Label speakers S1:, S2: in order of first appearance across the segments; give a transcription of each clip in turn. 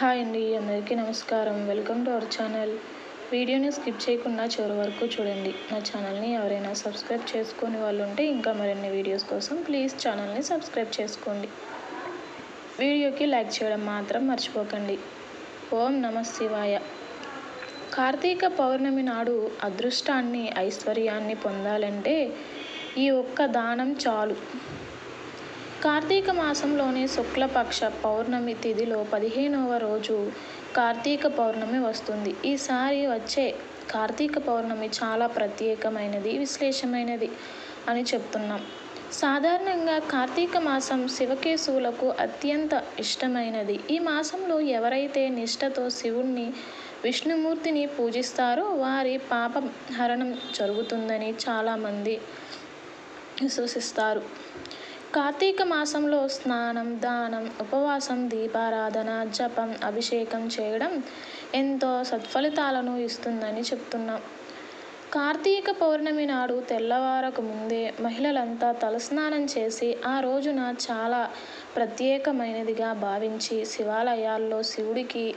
S1: Hi అండి అందరికీ నమస్కారం. Welcome to our channel. వీడియోని స్కిప్ చేయకుండా చివరి వరకు చూడండి. నా ఛానల్ని ఎవరైనా సబ్స్క్రైబ్ చేసుకుని వాళ్ళు ఉంటే ఇంకా మరిన్ని వీడియోస్ కోసం ప్లీజ్ ఛానల్ని సబ్స్క్రైబ్ చేసుకోండి. వీడియోకి లైక్ చేయడం మాత్రం మర్చిపోకండి. ఓం నమ శివాయ. కార్తీక పౌర్ణమి నాడు అదృష్టాన్ని ఐశ్వర్యాన్ని పొందాలంటే ఈ ఒక్క దానం చాలు. కార్తీక మాసంలోని శుక్లపక్ష పౌర్ణమి తిథిలో పదిహేనవ రోజు కార్తీక పౌర్ణమి వస్తుంది. ఈసారి వచ్చే కార్తీక పౌర్ణమి చాలా ప్రత్యేకమైనది విశ్లేషమైనది అని చెప్తున్నాం. సాధారణంగా కార్తీక మాసం శివకేశవులకు అత్యంత ఇష్టమైనది. ఈ మాసంలో ఎవరైతే నిష్ఠతో శివుణ్ణి విష్ణుమూర్తిని పూజిస్తారో వారి పాప హరణం జరుగుతుందని చాలామంది విశ్వసిస్తారు. కార్తీక మాసంలో స్నానం దానం ఉపవాసం దీపారాధన జపం అభిషేకం చేయడం ఎంతో సత్ఫలితాలను ఇస్తుందని చెప్తున్నాం. కార్తీక పౌర్ణమి నాడు తెల్లవారకు ముందే మహిళలంతా తలస్నానం చేసి ఆ రోజున చాలా ప్రత్యేకమైనదిగా భావించి శివాలయాల్లో శివుడికి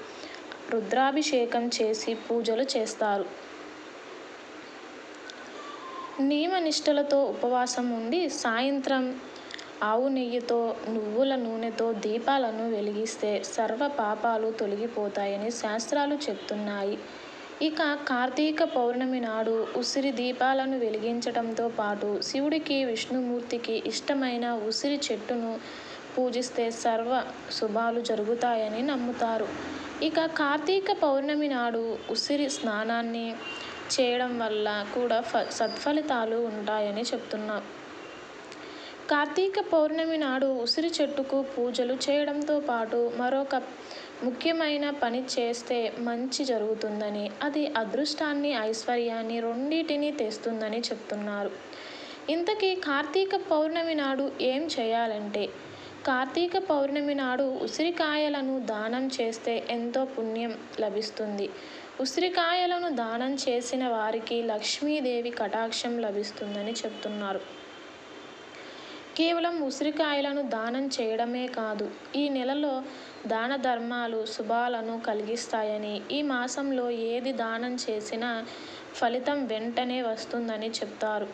S1: రుద్రాభిషేకం చేసి పూజలు చేస్తారు. నియమనిష్టలతో ఉపవాసం ఉండి సాయంత్రం ఆవు నెయ్యితో నువ్వుల నూనెతో దీపాలను వెలిగిస్తే సర్వ పాపాలు తొలగిపోతాయని శాస్త్రాలు చెప్తున్నాయి. ఇక కార్తీక పౌర్ణమి నాడు ఉసిరి దీపాలను వెలిగించడంతో పాటు శివుడికి విష్ణుమూర్తికి ఇష్టమైన ఉసిరి చెట్టును పూజిస్తే సర్వ శుభాలు జరుగుతాయని నమ్ముతారు. ఇక కార్తీక పౌర్ణమి నాడు ఉసిరి స్నానాన్ని చేయడం వల్ల కూడా ఫ సత్ఫలితాలు ఉంటాయని చెప్తున్నాం కార్తీక పౌర్ణమి నాడు ఉసిరి చెట్టుకు పూజలు చేయడంతో పాటు మరొక ముఖ్యమైన పని చేస్తే మంచి జరుగుతుందని అది అదృష్టాన్ని ఐశ్వర్యాన్ని రెండింటిని తెస్తుందని చెప్తున్నారు. ఇంతకీ కార్తీక పౌర్ణమి నాడు ఏం చేయాలంటే కార్తీక పౌర్ణమి నాడు ఉసిరికాయలను దానం చేస్తే ఎంతో పుణ్యం లభిస్తుంది. ఉసిరికాయలను దానం చేసిన వారికి లక్ష్మీదేవి కటాక్షం లభిస్తుందని చెప్తున్నారు. కేవలం ఉసిరికాయలను దానం చేయడమే కాదు ఈ నెలలో దాన ధర్మాలు శుభాలను కలిగిస్తాయని ఈ మాసంలో ఏది దానం చేసినా ఫలితం వెంటనే వస్తుందని చెప్తారు.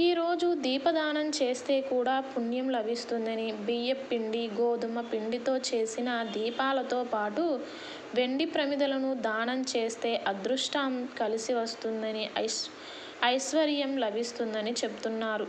S1: ఈరోజు దీపదానం చేస్తే కూడా పుణ్యం లభిస్తుందని బియ్య పిండి గోధుమ పిండితో చేసిన దీపాలతో పాటు వెండి ప్రమిదలను దానం చేస్తే అదృష్టం కలిసి వస్తుందని ఐశ్వర్యం లభిస్తుందని చెప్తున్నారు.